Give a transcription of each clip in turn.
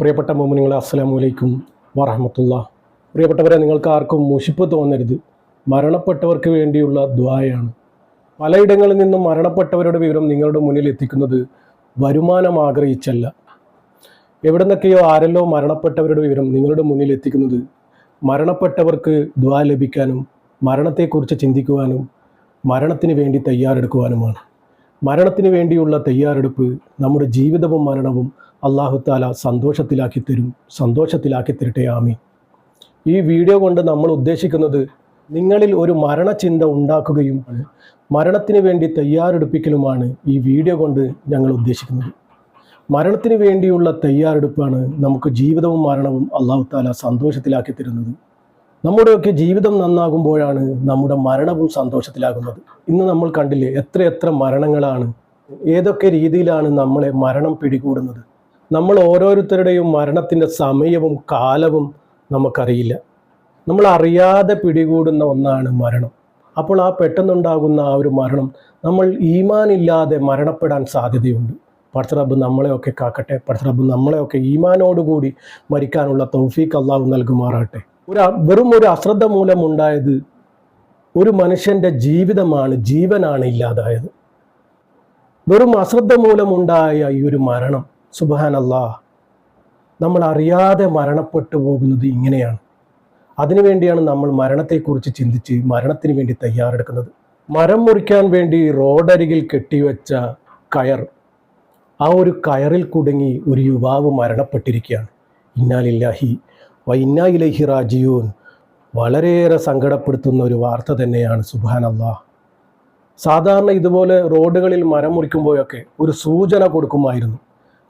പ്രിയപ്പെട്ട മോമിനിങ്ങളെ അസ്സാം വലൈക്കും വറഹമത്തുള്ള. പ്രിയപ്പെട്ടവരെ നിങ്ങൾക്ക് ആർക്കും മുഷിപ്പ് തോന്നരുത്. മരണപ്പെട്ടവർക്ക് വേണ്ടിയുള്ള ദ്വായാണ് പലയിടങ്ങളിൽ നിന്നും മരണപ്പെട്ടവരുടെ വിവരം നിങ്ങളുടെ മുന്നിൽ എത്തിക്കുന്നത് വരുമാനം ആഗ്രഹിച്ചല്ല. എവിടെ നിന്നൊക്കെയോ ആരെല്ലോ മരണപ്പെട്ടവരുടെ വിവരം നിങ്ങളുടെ മുന്നിൽ എത്തിക്കുന്നത് മരണപ്പെട്ടവർക്ക് ദ്വാ ലഭിക്കാനും മരണത്തെക്കുറിച്ച് ചിന്തിക്കുവാനും മരണത്തിന് വേണ്ടി തയ്യാറെടുക്കുവാനുമാണ്. മരണത്തിന് വേണ്ടിയുള്ള തയ്യാറെടുപ്പ് നമ്മുടെ ജീവിതവും മരണവും അള്ളാഹു താല സന്തോഷത്തിലാക്കി തരും സന്തോഷത്തിലാക്കി തരട്ടെ ആമി ഈ വീഡിയോ കൊണ്ട് നമ്മൾ ഉദ്ദേശിക്കുന്നത് നിങ്ങളിൽ ഒരു മരണചിന്ത ഉണ്ടാക്കുകയും മരണത്തിന് വേണ്ടി തയ്യാറെടുപ്പിക്കലുമാണ് ഈ വീഡിയോ കൊണ്ട് ഞങ്ങൾ ഉദ്ദേശിക്കുന്നത്. മരണത്തിന് വേണ്ടിയുള്ള തയ്യാറെടുപ്പാണ് നമുക്ക് ജീവിതവും മരണവും അള്ളാഹു താല സന്തോഷത്തിലാക്കി തരുന്നത്. നമ്മുടെയൊക്കെ ജീവിതം നന്നാകുമ്പോഴാണ് നമ്മുടെ മരണവും സന്തോഷത്തിലാകുന്നത്. ഇന്ന് നമ്മൾ കണ്ടില്ലേ എത്രയെത്ര എത്ര മരണങ്ങളാണ്. ഏതൊക്കെ രീതിയിലാണ് നമ്മളെ മരണം പിടികൂടുന്നത്. നമ്മൾ ഓരോരുത്തരുടെയും മരണത്തിന്റെ സമയവും കാലവും നമുക്കറിയില്ല. നമ്മൾ അറിയാതെ പിടികൂടുന്ന ഒന്നാണ് മരണം. അപ്പോൾ ആ പെട്ടെന്നുണ്ടാകുന്ന ആ ഒരു മരണം നമ്മൾ ഈമാനില്ലാതെ മരണപ്പെടാൻ സാധ്യതയുണ്ട്. പടച്ചറബ് നമ്മളെയൊക്കെ കാക്കട്ടെ. പടച്ചറബ് നമ്മളെയൊക്കെ ഈമാനോടുകൂടി മരിക്കാനുള്ള തൗഫീഖ് അള്ളാഹു നൽകുമാറാട്ടെ ഒരു വെറും ഒരു അശ്രദ്ധ മൂലമുണ്ടായത് ഒരു മനുഷ്യന്റെ ജീവിതമാണ് ജീവനാണ് ഇല്ലാതായത്. വെറും അശ്രദ്ധ മൂലമുണ്ടായ ഈ ഒരു മരണം സുബാനല്ലാ നമ്മൾ അറിയാതെ മരണപ്പെട്ടു പോകുന്നത് ഇങ്ങനെയാണ്. അതിനുവേണ്ടിയാണ് നമ്മൾ മരണത്തെക്കുറിച്ച് ചിന്തിച്ച് മരണത്തിന് വേണ്ടി തയ്യാറെടുക്കുന്നത്. മരം മുറിക്കാൻ വേണ്ടി റോഡരികിൽ കെട്ടിവെച്ച കയർ ആ ഒരു കയറിൽ കുടുങ്ങി ഒരു യുവാവ് മരണപ്പെട്ടിരിക്കുകയാണ്. ഇന്നാലില്ലാഹി വ ഇന്നാ ഇലൈഹി റാജിയൂൻ. വളരെയേറെ സങ്കടപ്പെടുത്തുന്ന ഒരു വാർത്ത തന്നെയാണ് അള്ളാഹ് സാധാരണ ഇതുപോലെ റോഡുകളിൽ മരം മുറിക്കുമ്പോഴൊക്കെ ഒരു സൂചന കൊടുക്കുമായിരുന്നു.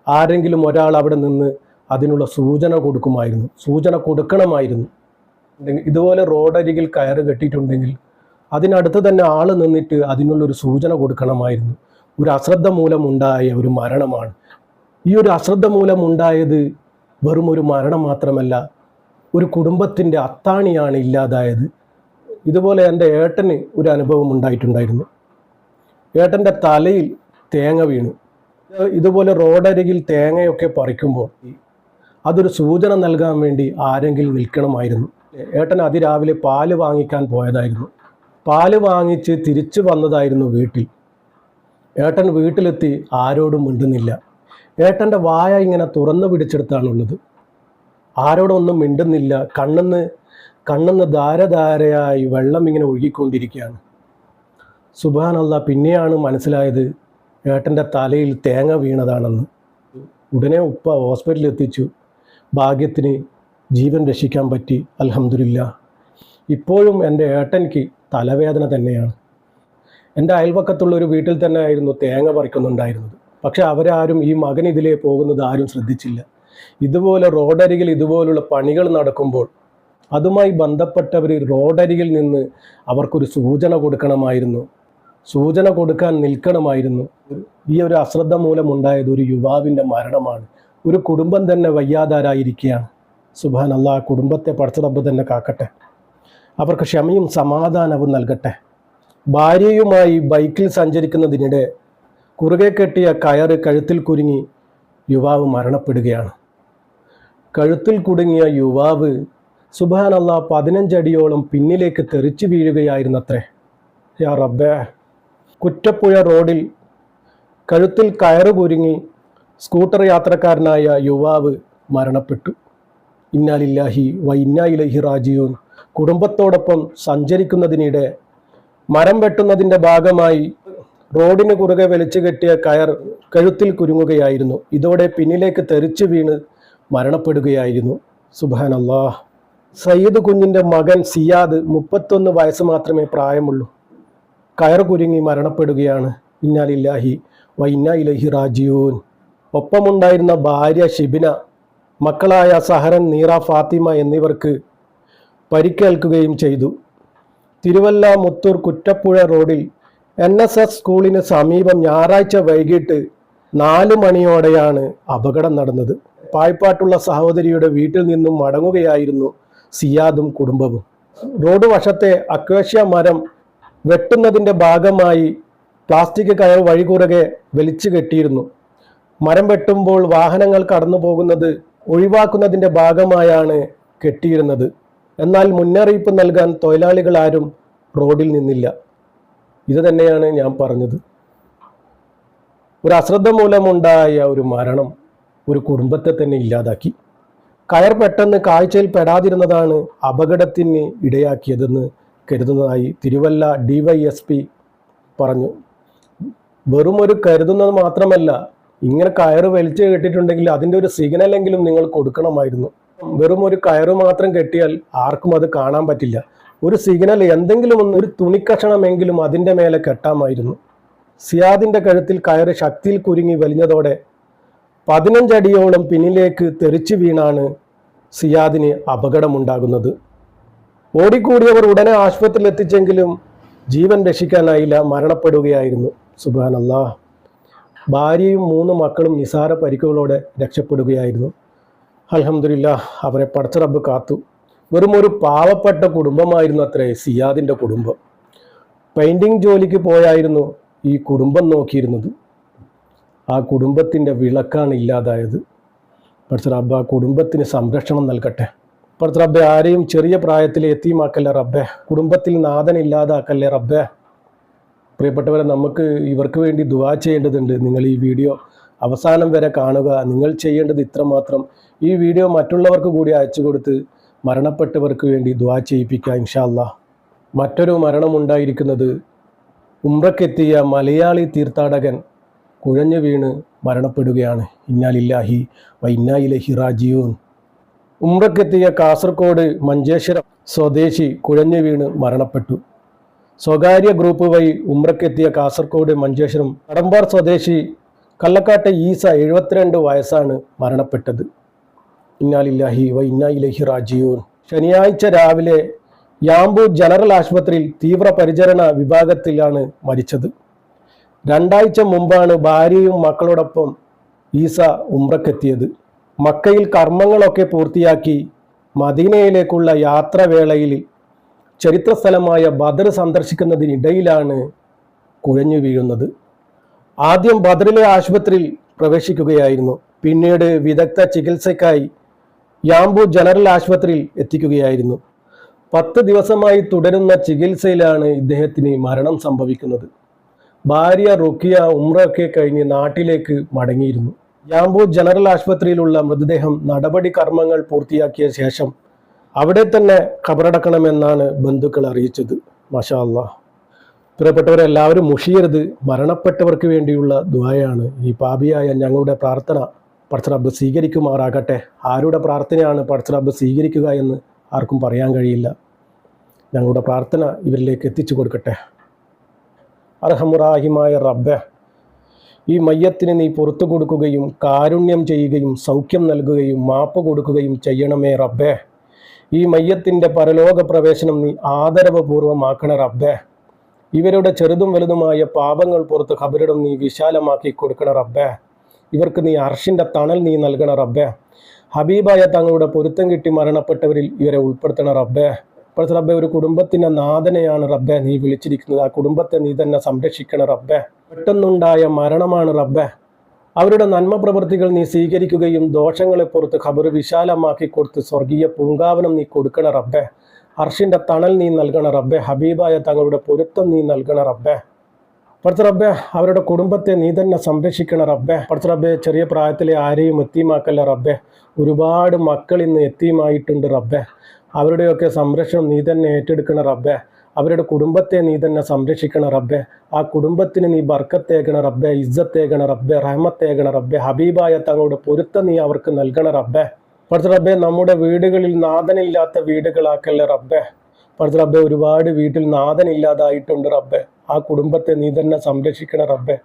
ആരെങ്കിലും ഒരാൾ അവിടെ നിന്ന് അതിനുള്ള സൂചന കൊടുക്കുമായിരുന്നു. സൂചന കൊടുക്കണമായിരുന്നു. ഇതുപോലെ റോഡരികിൽ കയറ് കെട്ടിയിട്ടുണ്ടെങ്കിൽ അതിനടുത്ത് തന്നെ ആൾ നിന്നിട്ട് അതിനുള്ളൊരു സൂചന കൊടുക്കണമായിരുന്നു. ഒരു അശ്രദ്ധ മൂലമുണ്ടായ ഒരു മരണമാണ്. ഈ ഒരു അശ്രദ്ധ മൂലമുണ്ടായത് വെറും ഒരു മരണം മാത്രമല്ല ഒരു കുടുംബത്തിന്റെ അത്താണിയാണ് ഇല്ലാതായത്. ഇതുപോലെ എന്റെ ഏട്ടന് ഒരു അനുഭവം ഉണ്ടായിട്ടുണ്ടായിരുന്നു. ഏട്ടന്റെ തലയിൽ തേങ്ങ വീണു. ഇതുപോലെ റോഡരികിൽ തേങ്ങയൊക്കെ പറിക്കുമ്പോൾ അതൊരു സൂചന നൽകാൻ വേണ്ടി ആരെങ്കിലും നിൽക്കണമായിരുന്നു. ഏട്ടൻ അതിരാവിലെ പാൽ വാങ്ങിക്കാൻ പോയതായിരുന്നു. പാൽ വാങ്ങിച്ച് തിരിച്ചു വന്നതായിരുന്നു വീട്ടിൽ. ഏട്ടൻ വീട്ടിലെത്തി ആരോടും മിണ്ടുന്നില്ല. ഏട്ടന്റെ വായ ഇങ്ങനെ തുറന്നു പിടിച്ചെടുത്താണുള്ളത്. ആരോടൊന്നും മിണ്ടുന്നില്ല. കണ്ണെന്ന് കണ്ണെന്ന് ധാരധാരയായി വെള്ളം ഇങ്ങനെ ഒഴുകിക്കൊണ്ടിരിക്കുകയാണ്. സുബാനല്ല പിന്നെയാണ് മനസ്സിലായത് ഏട്ടന്റെ തലയിൽ തേങ്ങ വീണതാണെന്ന്. ഉടനെ ഉപ്പ ഹോസ്പിറ്റലിൽ എത്തിച്ചു. ഭാഗ്യത്തിന് ജീവൻ രക്ഷിക്കാൻ പറ്റി. അൽഹംദുലില്ല. ഇപ്പോഴും എന്റെ ഏട്ടനിക്ക് തലവേദന തന്നെയാണ്. എന്റെ അയൽവക്കത്തുള്ള ഒരു വീട്ടിൽ തന്നെ ആയിരുന്നു തേങ്ങ പറിക്കുന്നുണ്ടായിരുന്നത്. പക്ഷെ അവരാരും ഈ മകൻ ഇതിലേ പോകുന്നത് ആരും ശ്രദ്ധിച്ചില്ല. ഇതുപോലെ റോഡരികിൽ ഇതുപോലുള്ള പണികൾ നടക്കുമ്പോൾ അതുമായി ബന്ധപ്പെട്ടവർ റോഡരികിൽ നിന്ന് അവർക്കൊരു സൂചന കൊടുക്കണമായിരുന്നു. സൂചന കൊടുക്കാൻ നിൽക്കണമായിരുന്നു. ഈ ഒരു അശ്രദ്ധ മൂലമുണ്ടായത് ഒരു യുവാവിന്റെ മരണമാണ്. ഒരു കുടുംബം തന്നെ വയ്യാതാരായിരിക്കുകയാണ്. സുബാൻ അല്ല ആ കുടുംബത്തെ പടച്ചറബ്ബ് തന്നെ കാക്കട്ടെ. അവർക്ക് ക്ഷമയും സമാധാനവും നൽകട്ടെ. ഭാര്യയുമായി ബൈക്കിൽ സഞ്ചരിക്കുന്നതിനിടെ കുറുകെ കെട്ടിയ കയറ് കഴുത്തിൽ കുരുങ്ങി യുവാവ് മരണപ്പെടുകയാണ്. കഴുത്തിൽ കുടുങ്ങിയ യുവാവ് സുബാൻ അല്ലാ പതിനഞ്ചടിയോളം പിന്നിലേക്ക് തെറിച്ചു വീഴുകയായിരുന്നത്രേ. യാ റബ്ബേ. കുറ്റപ്പുഴ റോഡിൽ കഴുത്തിൽ കയറ് കുരുങ്ങി സ്കൂട്ടർ യാത്രക്കാരനായ യുവാവ് മരണപ്പെട്ടു. ഇന്നാലില്ലാഹി വ ഇന്നായിലഹി റാജിയൂൻ കുടുംബത്തോടൊപ്പം സഞ്ചരിക്കുന്നതിനിടെ മരം വെട്ടുന്നതിന്റെ ഭാഗമായി റോഡിന് കുറുകെ വലിച്ചു കെട്ടിയ കയർ കഴുത്തിൽ കുരുങ്ങുകയായിരുന്നു. ഇതോടെ പിന്നിലേക്ക് തെറിച്ചു വീണ് മരണപ്പെടുകയായിരുന്നു. സുബാൻ സയ്യിദ് കുഞ്ഞിന്റെ മകൻ സിയാദ് മുപ്പത്തൊന്ന് വയസ്സ് മാത്രമേ പ്രായമുള്ളൂ. കയർ കുരുങ്ങി മരണപ്പെടുകയാണ്. ഇന്നാലില്ലാഹി വ ഇന്നാ ഇലഹി റാജിയൂൻ ഒപ്പമുണ്ടായിരുന്ന ഭാര്യ ഷിബിന മക്കളായ സഹരൻ നീറ ഫാത്തിമ എന്നിവർക്ക് പരിക്കേൽക്കുകയും ചെയ്തു. തിരുവല്ല മുത്തൂർ കുറ്റപ്പുഴ റോഡിൽ എൻ എസ് എസ് സ്കൂളിന് സമീപം ഞായറാഴ്ച വൈകിട്ട് നാല് മണിയോടെയാണ് അപകടം നടന്നത്. പായ്പാട്ടുള്ള സഹോദരിയുടെ വീട്ടിൽ നിന്നും മടങ്ങുകയായിരുന്നു സിയാദും കുടുംബവും. റോഡ് വശത്തെ അക്വേഷ്യ മരം വെട്ടുന്നതിന്റെ ഭാഗമായി പ്ലാസ്റ്റിക് കയർ വഴികുറകെ വലിച്ചു കെട്ടിയിരുന്നു. മരം വെട്ടുമ്പോൾ വാഹനങ്ങൾ കടന്നു പോകുന്നത് ഒഴിവാക്കുന്നതിന്റെ ഭാഗമായാണ് കെട്ടിയിരുന്നത്. എന്നാൽ മുന്നറിയിപ്പ് നൽകാൻ തൊഴിലാളികൾ ആരും റോഡിൽ നിന്നില്ല. ഇത് തന്നെയാണ് ഞാൻ പറഞ്ഞത്. ഒരു അശ്രദ്ധ മൂലമുണ്ടായ ഒരു മരണം. ഒരു കുടുംബത്തെ തന്നെ ഇല്ലാതാക്കി. കയർ പെട്ടെന്ന് കാഴ്ചയിൽ പെടാതിരുന്നതാണ് അപകടത്തിന് ഇടയാക്കിയതെന്ന് കരുതുന്നതായി തിരുവല്ല ഡിവൈഎസ്പി പറഞ്ഞു. വെറും ഒരു കരുതുന്നത് മാത്രമല്ല ഇങ്ങനെ കയറ് വലിച്ചു കെട്ടിയിട്ടുണ്ടെങ്കിൽ അതിന്റെ ഒരു സിഗ്നലെങ്കിലും നിങ്ങൾ കൊടുക്കണമായിരുന്നു. വെറും ഒരു കയറ് മാത്രം കെട്ടിയാൽ ആർക്കും അത് കാണാൻ പറ്റില്ല. ഒരു സിഗ്നൽ എന്തെങ്കിലും ഒന്ന് ഒരു തുണിക്കഷണമെങ്കിലും അതിന്റെ മേലെ കെട്ടാമായിരുന്നു. സിയാദിന്റെ കഴുത്തിൽ കയറ് ശക്തിയിൽ കുരുങ്ങി വലിഞ്ഞതോടെ പതിനഞ്ചടിയോളം പിന്നിലേക്ക് തെറിച്ചു വീണാണ് സിയാദിന് അപകടമുണ്ടാകുന്നത്. ഓടിക്കൂടിയവർ ഉടനെ ആശുപത്രിയിൽ എത്തിച്ചെങ്കിലും ജീവൻ രക്ഷിക്കാനായില്ല മരണപ്പെടുകയായിരുന്നു. സുബാനല്ലാ ഭാര്യയും മൂന്ന് മക്കളും നിസാര പരിക്കുകളോടെ രക്ഷപ്പെടുകയായിരുന്നു. അലഹമില്ല അവരെ പടച്ചറബ് കാത്തു. വെറും ഒരു പാവപ്പെട്ട കുടുംബമായിരുന്നു അത്രേ സിയാദിന്റെ കുടുംബം. പെയിന്റിങ് ജോലിക്ക് പോയായിരുന്നു ഈ കുടുംബം നോക്കിയിരുന്നത്. ആ കുടുംബത്തിന്റെ വിളക്കാണ് ഇല്ലാതായത്. പടച്ച റബ്ബ് ആ കുടുംബത്തിന് സംരക്ഷണം നൽകട്ടെ. പടച്ച റബ്ബെ ആരെയും ചെറിയ പ്രായത്തിൽ എത്തിയുമാക്കല്ലേ റബ്ബെ? കുടുംബത്തിൽ നാഥൻ ഇല്ലാതാക്കല്ലേ റബ്ബെ? പ്രിയപ്പെട്ടവരെ നമുക്ക് ഇവർക്ക് വേണ്ടി ദുവാ ചെയ്യേണ്ടതുണ്ട്. നിങ്ങൾ ഈ വീഡിയോ അവസാനം വരെ കാണുക. നിങ്ങൾ ചെയ്യേണ്ടത് ഇത്രമാത്രം. ഈ വീഡിയോ മറ്റുള്ളവർക്ക് കൂടി അയച്ചു കൊടുത്ത് മരണപ്പെട്ടവർക്ക് വേണ്ടി ദുവാ ചെയ്യിപ്പിക്കുക ഇൻഷാല്ല മറ്റൊരു മരണമുണ്ടായിരിക്കുന്നത് ഉംറക്കെത്തിയ മലയാളി തീർത്ഥാടകൻ കുഴഞ്ഞു വീണ് മരണപ്പെടുകയാണ്. ഇന്നാലില്ലാഹി വൈന്നായിലഹി റാജീവൻ ഉമ്രക്കെത്തിയ കാസർഗോഡ് മഞ്ചേശ്വരം സ്വദേശി കുഴഞ്ഞു വീണ് മരണപ്പെട്ടു. സ്വകാര്യ ഗ്രൂപ്പ് വഴി ഉമ്രക്കെത്തിയ കാസർഗോഡ് മഞ്ചേശ്വരം കടമ്പാർ സ്വദേശി കള്ളക്കാട്ടെ ഈസ എഴുപത്തിരണ്ട് വയസ്സാണ് മരണപ്പെട്ടത്. ഇന്നാലില്ലാഹി വ ഇന്നായിലഹി റാജിയൂൻ ശനിയാഴ്ച രാവിലെ യാമ്പൂർ ജനറൽ ആശുപത്രിയിൽ തീവ്രപരിചരണ വിഭാഗത്തിലാണ് മരിച്ചത്. രണ്ടാഴ്ച മുമ്പാണ് ഭാര്യയും മക്കളോടൊപ്പം ഈസ ഉംറക്കെത്തിയത് മക്കയിൽ കർമ്മങ്ങളൊക്കെ പൂർത്തിയാക്കി മദീനയിലേക്കുള്ള യാത്രവേളയിൽ ചരിത്ര സ്ഥലമായ ബദർ സന്ദർശിക്കുന്നതിനിടയിലാണ് കുഴഞ്ഞു വീഴുന്നത്. ആദ്യം ബദറിലെ ആശുപത്രിയിൽ പ്രവേശിക്കുകയായിരുന്നു. പിന്നീട് വിദഗ്ധ ചികിത്സയ്ക്കായി യാംബു ജനറൽ ആശുപത്രിയിൽ എത്തിക്കുകയായിരുന്നു. പത്ത് ദിവസമായി തുടരുന്ന ചികിത്സയിലാണ് ഇദ്ദേഹത്തിന് മരണം സംഭവിക്കുന്നത്. ഭാര്യ റുക്കിയ ഉമ്രയൊക്കെ കഴിഞ്ഞ് നാട്ടിലേക്ക് മടങ്ങിയിരുന്നു. യാംബൂർ ജനറൽ ആശുപത്രിയിലുള്ള മൃതദേഹം നടപടി കർമ്മങ്ങൾ പൂർത്തിയാക്കിയ ശേഷം അവിടെ തന്നെ ഖബറടക്കണമെന്നാണ് ബന്ധുക്കൾ അറിയിച്ചത്. മാഷാ അല്ലാ പ്രിയപ്പെട്ടവരെല്ലാവരും മുഷിയരുത്. മരണപ്പെട്ടവർക്ക് വേണ്ടിയുള്ള ദ്വായാണ് ഈ പാപിയായ ഞങ്ങളുടെ പ്രാർത്ഥന. പടച്ചറബ് സ്വീകരിക്കുമാറാകട്ടെ. ആരുടെ പ്രാർത്ഥനയാണ് പടച്ചറബ് സ്വീകരിക്കുക എന്ന് ആർക്കും പറയാൻ കഴിയില്ല. ഞങ്ങളുടെ പ്രാർത്ഥന ഇവരിലേക്ക് എത്തിച്ചു കൊടുക്കട്ടെ. അർഹമുറാഹിമായ റബ്ബെ ഈ മയ്യത്തിന് നീ പുറത്തു കൊടുക്കുകയും കാരുണ്യം ചെയ്യുകയും സൗഖ്യം നൽകുകയും മാപ്പ് കൊടുക്കുകയും ചെയ്യണമേ റബ്ബെ. ഈ മയ്യത്തിന്റെ പരലോക പ്രവേശനം നീ ആദരവപൂർവമാക്കണ റബ്ബെ. ഇവരുടെ ചെറുതും വലുതുമായ പാപങ്ങൾ പുറത്ത് ഖബരിടം നീ വിശാലമാക്കി കൊടുക്കണ റബ്ബെ. ഇവർക്ക് നീ അർഷിന്റെ തണൽ നീ നൽകണ റബ്ബെ. ഹബീബായ തങ്ങളുടെ പൊരുത്തം കിട്ടി മരണപ്പെട്ടവരിൽ ഇവരെ ഉൾപ്പെടുത്തണ റബ്ബേ. ഇപ്പോഴത്തെ റബ്ബെ ഒരു കുടുംബത്തിന്റെ നാഥനെയാണ് റബ്ബെ നീ വിളിച്ചിരിക്കുന്നത്. ആ കുടുംബത്തെ നീ തന്നെ സംരക്ഷിക്കണം റബ്ബെ. പെട്ടെന്നുണ്ടായ മരണമാണ് റബ്ബെ. അവരുടെ നന്മ പ്രവൃത്തികൾ നീ സ്വീകരിക്കുകയും ദോഷങ്ങളെ പുറത്ത് ഖബർ വിശാലമാക്കി കൊടുത്ത് സ്വർഗീയ പൂങ്കാവനം നീ കൊടുക്കണ റബ്ബെ. അർഷിന്റെ തണൽ നീ നൽകണ റബ്ബെ. ഹബീബായ തങ്ങളുടെ പൊരുത്തം നീ നൽകണ റബ്ബെ. പഠിച്ച റബ്ബെ അവരുടെ കുടുംബത്തെ നീ തന്നെ സംരക്ഷിക്കണ റബ്ബെ. പഠിച്ച റബ്ബെ ചെറിയ പ്രായത്തിലെ ആരെയും എത്തിയുമാക്കല്ല റബ്ബെ. ഒരുപാട് മക്കൾ ഇന്ന് എത്തിയുമായിട്ടുണ്ട് റബ്ബെ. അവരുടെയൊക്കെ സംരക്ഷണം നീ തന്നെ ഏറ്റെടുക്കണ റബ്ബേ. അവരുടെ കുടുംബത്തെ നീ തന്നെ സംരക്ഷിക്കണ റബ്ബെ. ആ കുടുംബത്തിന് നീ ബർക്കത്തേകണ റബ്ബെ ഇജ്ജത്തേകണ റബ്ബെ റഹ്മത്തേകണ റബ്ബെ ഹബീബായ തങ്ങളുടെ പൊരുത്തം നീ അവർക്ക് നൽകണ റബ്ബെ. പഠിച്ച റബ്ബെ നമ്മുടെ വീടുകളിൽ നാഥനില്ലാത്ത വീടുകളാക്കല്ലേ റബ്ബെ. പഠിച്ച റബ്ബെ ഒരുപാട് വീട്ടിൽ നാഥനില്ലാതായിട്ടുണ്ട് റബ്ബെ. ആ കുടുംബത്തെ നീ തന്നെ സംരക്ഷിക്കണ റബ്ബെ.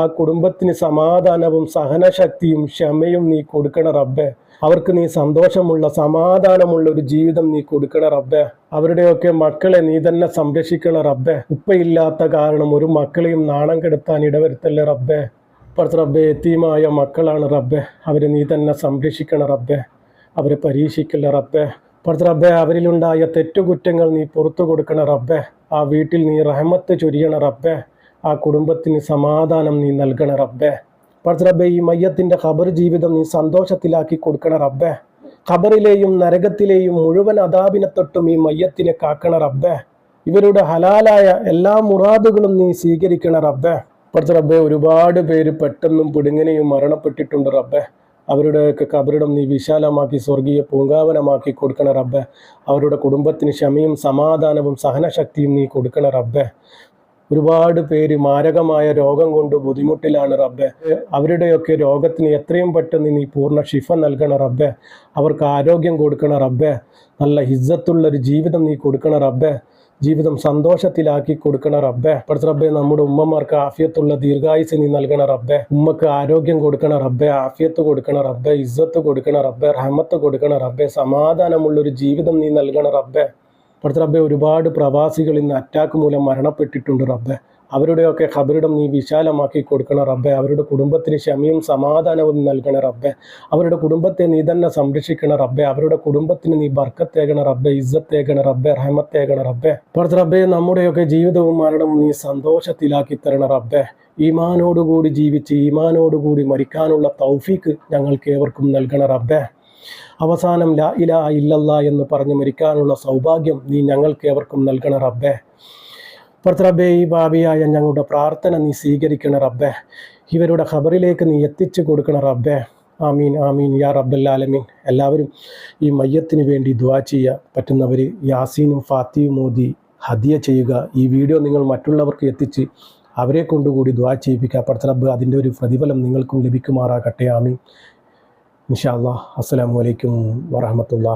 ആ കുടുംബത്തിന് സമാധാനവും സഹനശക്തിയും ക്ഷമയും നീ കൊടുക്കണ റബ്ബെ. അവർക്ക് നീ സന്തോഷമുള്ള സമാധാനമുള്ള ഒരു ജീവിതം നീ കൊടുക്കണ റബ്ബെ. അവരുടെയൊക്കെ മക്കളെ നീ തന്നെ സംരക്ഷിക്കണ റബ്ബെ. ഉപ്പയില്ലാത്ത കാരണം ഒരു മക്കളെയും നാണം കെടുത്താൻ ഇടവരുത്തല്ലേ റബ്ബെ. ഇപ്പുറത്ത് റബ്ബെ എത്തിയുമായ മക്കളാണ് റബ്ബെ. അവരെ നീ തന്നെ സംരക്ഷിക്കണ റബ്ബെ. അവരെ പരീക്ഷിക്കല്ല റബ്ബെ. പഠിച്ച റബ്ബെ അവരിലുണ്ടായ തെറ്റുകുറ്റങ്ങൾ നീ പുറത്തു കൊടുക്കണ റബ്ബെ. ആ വീട്ടിൽ നീ റഹമത്ത് ചൊരിയണ റബ്ബെ. ആ കുടുംബത്തിന് സമാധാനം നീ നൽകണ റബ്ബെ. പടച്ച റബ്ബെ ഈ മയ്യത്തിന്റെ ഖബർ ജീവിതം നീ സന്തോഷത്തിലാക്കി കൊടുക്കണ റബ്ബെ. ഖബറിലെയും നരകത്തിലെയും മുഴുവൻ അതാപിനെ തൊട്ടും ഈ മയ്യത്തിനെ കാക്കണ റബ്ബെ. ഇവരുടെ ഹലാലായ എല്ലാ മുറാദുകളും നീ സ്വീകരിക്കണ റബ്ബെ. പടച്ച റബ്ബെ ഒരുപാട് പേര് പെട്ടെന്നും പിടുങ്ങനെയും മരണപ്പെട്ടിട്ടുണ്ട് റബ്ബെ. അവരുടെയൊക്കെ കബറിടം നീ വിശാലമാക്കി സ്വർഗീയ പൂങ്കാവനമാക്കി കൊടുക്കണ റബ്ബെ. അവരുടെ കുടുംബത്തിന് ക്ഷമയും സമാധാനവും സഹനശക്തിയും നീ കൊടുക്കണ റബ്ബെ. ഒരുപാട് പേര് മാരകമായ രോഗം കൊണ്ട് ബുദ്ധിമുട്ടിലാണ് റബ്ബെ. അവരുടെയൊക്കെ രോഗത്തിന് എത്രയും പെട്ടെന്ന് നീ പൂർണ ഷിഫ നൽകണ റബ്ബെ. അവർക്ക് ആരോഗ്യം കൊടുക്കണ റബ്ബെ. നല്ല ഹിസ്സത്തുള്ള ഒരു ജീവിതം നീ കൊടുക്കണ റബ്ബെ. ജീവിതം സന്തോഷത്തിലാക്കി കൊടുക്കണ റബ്ബെ. പഠിച്ച റബ്ബെ നമ്മുടെ ഉമ്മമാർക്ക് ആഫിയത്തുള്ള ദീർഘായുസ് നീ നൽകണ റബ്ബെ. ഉമ്മക്ക് ആരോഗ്യം കൊടുക്കണ റബ്ബെ ആഫിയത്ത് കൊടുക്കണ റബ്ബെ ഇസ്സത്ത് കൊടുക്കണ റബ്ബെ റഹമത്ത് കൊടുക്കണ റബ്ബെ സമാധാനമുള്ളൊരു ജീവിതം നീ നൽകണ റബ്ബെ. പഠിച്ച റബ്ബെ ഒരുപാട് പ്രവാസികൾ ഇന്ന് അറ്റാക്ക് മൂലം മരണപ്പെട്ടിട്ടുണ്ട് റബ്ബെ. അവരുടെയൊക്കെ ഖബറിടം നീ വിശാലമാക്കി കൊടുക്കണം റബ്ബെ. അവരുടെ കുടുംബത്തിന് ക്ഷമയും സമാധാനവും നൽകണ റബ്ബെ. അവരുടെ കുടുംബത്തെ നീ തന്നെ സംരക്ഷിക്കണ റബ്ബെ. അവരുടെ കുടുംബത്തിന് നീ ബർക്കത്തേകണ റബ്ബെ ഇസ്സത്തേകണ റബ്ബെ റഹമത്തേകണ റബ്ബെ. പഠിച്ച റബ്ബെ നമ്മുടെയൊക്കെ ജീവിതവും മരണവും നീ സന്തോഷത്തിലാക്കി തരണ റബ്ബെ. ഈമാനോടുകൂടി ജീവിച്ച് ഈമാനോടുകൂടി മരിക്കാനുള്ള തൗഫീക്ക് ഞങ്ങൾക്ക് ഏവർക്കും നൽകണ റബ്ബെ. അവസാനം ലാ ഇലാ ഇല്ലല്ല എന്ന് പറഞ്ഞ് മരിക്കാനുള്ള സൗഭാഗ്യം നീ ഞങ്ങൾക്ക് ഏവർക്കും നൽകണ റബ്ബേ. പുറത്ത് റബ്ബെ ഈ ഭാവിയായ ഞങ്ങളുടെ പ്രാർത്ഥന നീ സ്വീകരിക്കണ റബ്ബേ. ഇവരുടെ ഖബറിലേക്ക് നീ എത്തിച്ചു കൊടുക്കണ റബ്ബേ. ആമീൻ ആമീൻ യാ റബ്ബല്ലാലമീൻ എല്ലാവരും ഈ മയ്യത്തിന് വേണ്ടി ദുവാ ചെയ്യുക പറ്റുന്നവർ യാസീനും ഫാത്തിയും മോദി ഹദിയ ചെയ്യുക. ഈ വീഡിയോ നിങ്ങൾ മറ്റുള്ളവർക്ക് എത്തിച്ച് അവരെ കൊണ്ടുകൂടി ദ്വാ ചെയ്യിപ്പിക്കുക. പടച്ച റബ്ബ് അതിന്റെ ഒരു പ്രതിഫലം നിങ്ങൾക്കും ലഭിക്കുമാറാകട്ടെ. ആമീൻ. ഇൻഷാ അള്ളാഹ് അസ്സലാമു അലൈക്കും വറഹമത്തുള്ള